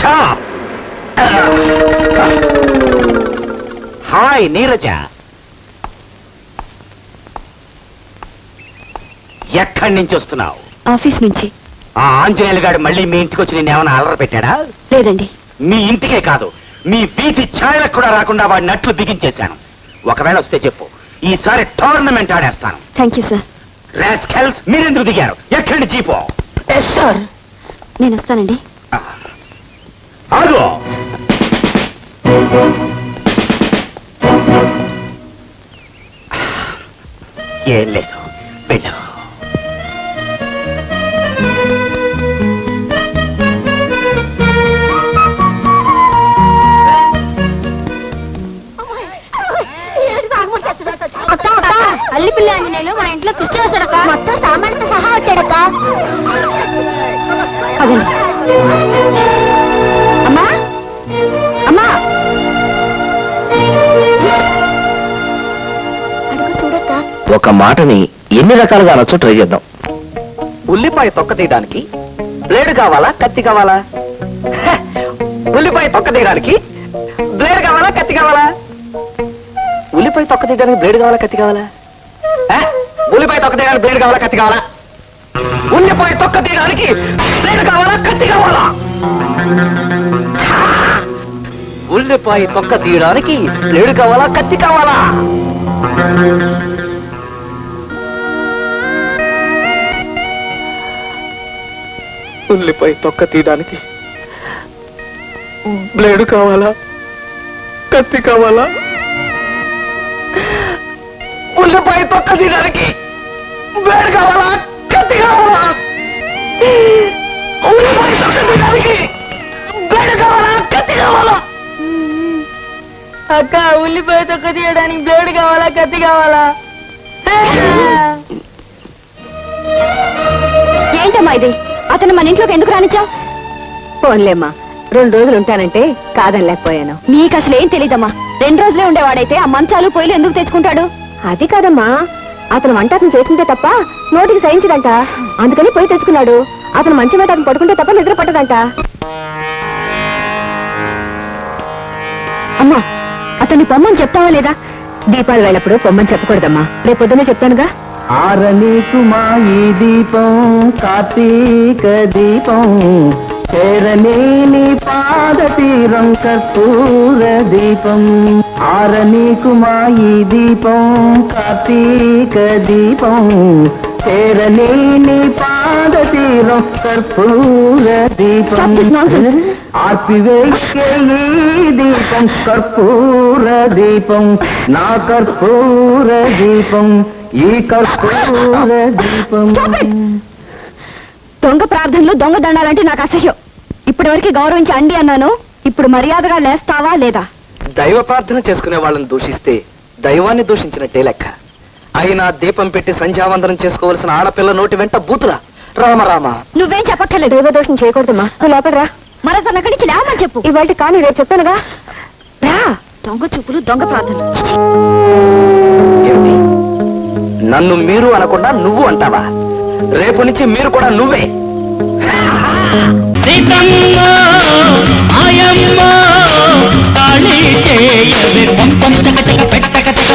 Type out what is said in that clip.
Stop hi Neeraja ఎక్కడి నుంచి వస్తున్నావు? ఆఫీస్ నుంచి. ఆ ఆంజనేయులు గారు మళ్ళీ మీ ఇంటికి వచ్చి నేను ఏమైనా అలర పెట్టాడా? లేదండి. మీ ఇంటికే కాదు మీ వీధి ఛాయలకు కూడా రాకుండా వాడి నట్లు బిగించేశాను. ఒకవేళ వస్తే చెప్పు ఈసారి టోర్నమెంట్ ఆడేస్తాను. థ్యాంక్ యూ సార్ రాస్కెల్స్ మీరెందుకు దిగారు? ఎక్కడి నుంచి పో. సార్ నేను వస్తానండి. ఏం లేదు వెళ్ళు. అక్క అక్క అల్లి పిల్ల నేను మన ఇంట్లో కృష్ణ వచ్చాడక్క మొత్తం సామాన్తో సహా వచ్చాడక్క. అదండి ఒక మాటని ఎన్ని రకాలుగా అనొచ్చో ట్రై చేద్దాం. ఉల్లిపాయ తొక్క తీయడానికి బ్లేడ్ కావాలా కత్తి కావాలా? ఉల్లిపాయ తొక్క తీయడానికి బ్లేడ్ కావాలా కత్తి కావాలా? ఉల్లిపాయ తొక్క తీయడానికి బ్లేడ్ కావాలా కత్తి కావాలా? ఉల్లిపాయ తొక్క తీయడానికి బ్లేడ్ కావాలా కత్తి కావాలా? ఉల్లిపాయ తొక్క తీయడానికి బ్లేడ్ కావాలా కత్తి కావాలా? ఉల్లిపాయ తొక్క తీయడానికి బ్లేడ్ కావాలా కత్తి కావాలా? ఉల్లిపాయ తొక్క తీయడానికి. బ్లేడ్ కావాలా? కత్తి కావాలా? ఉల్లిపాయ తొక్క తీయడానికి బ్లేడ్ కావాలా? కత్తి కావాలా? ఉల్లిపాయ తొక్క తీయడానికి బ్లేడ్ కావాలా? కత్తి కావాలా? అక్క ఉల్లిపాయ తొక్క తీయడానికి బ్లేడ్ కావాలా? కత్తి కావాలా? ఏంటమ్మా ఇది? అతను మన ఇంట్లోకి ఎందుకు రానిచ్చావు? పోన్లేమ్మా రెండు రోజులు ఉంటానంటే కాదనలేకపోయాను. నీకు అసలు ఏం తెలీదమ్మా? రెండు రోజులే ఉండేవాడైతే ఆ మంచాలు పొయ్యిలు ఎందుకు తెచ్చుకుంటాడు? అది కాదమ్మా అతను వంట అతను చేసుకుంటే తప్ప నోటికి సహించదంట. అందుకని పోయి తెచ్చుకున్నాడు. అతను మంచి మీద అతను పడుకుంటే తప్ప నిద్ర పట్టదంట. అమ్మా అతన్ని పొమ్మని చెప్తావా లేదా? దీపాలు వేళప్పుడు పొమ్మని చెప్పకూడదమ్మా. రేపు పొద్దున్నే చెప్తానుగా. ఆరనీకుమా ఈ దీపం కార్తీక దీపం చేరనేని పాద తీరం కర్పూర దీపం ఆరనీకుమా ఈ దీపం కార్తీక దీపం చేరనేని పాద తీరం కర్పూర దీపం Stop this nonsense. ఆర్పివేకే ఈ దీపం కర్పూర దీపం నా కర్పూర దీపం ఈ కర్పూర దీపం! దొంగ ప్రార్థనలు దొంగ దండాలంటే నాకు అసహ్యం. ఇప్పటి వరకు గౌరవించి అండి అన్నాను. ఇప్పుడు మర్యాదగా లేస్తావా లేదా? దైవ ప్రార్థన చేసుకునే వాళ్ళని దూషిస్తే దైవాన్ని దూషించినట్టే లెక్క. అయినా దీపం పెట్టి సంధ్యావందనం చేసుకోవలసిన ఆడపిల్ల నోటి వెంట బూతురా. రామ రామ. నువ్వేం చెప్పక్కర్లేదు. దైవదోషం చేయకూడదమ్మా. నువ్వు లోపల రా. మరోసారి అక్కడి నుంచి లేవమని చెప్పు. ఇవాళ కానీ రేపు చెప్తానుగా రా. దొంగ చూపులు దొంగ. ఏమిటి నన్ను మీరు అనకుండా నువ్వు అంటావా? రేపు నుంచి మీరు కూడా నువ్వే. సీతమ్మ ఆయమ్మ తాళి చేయవే. పంపం చక చక పెట్టక చక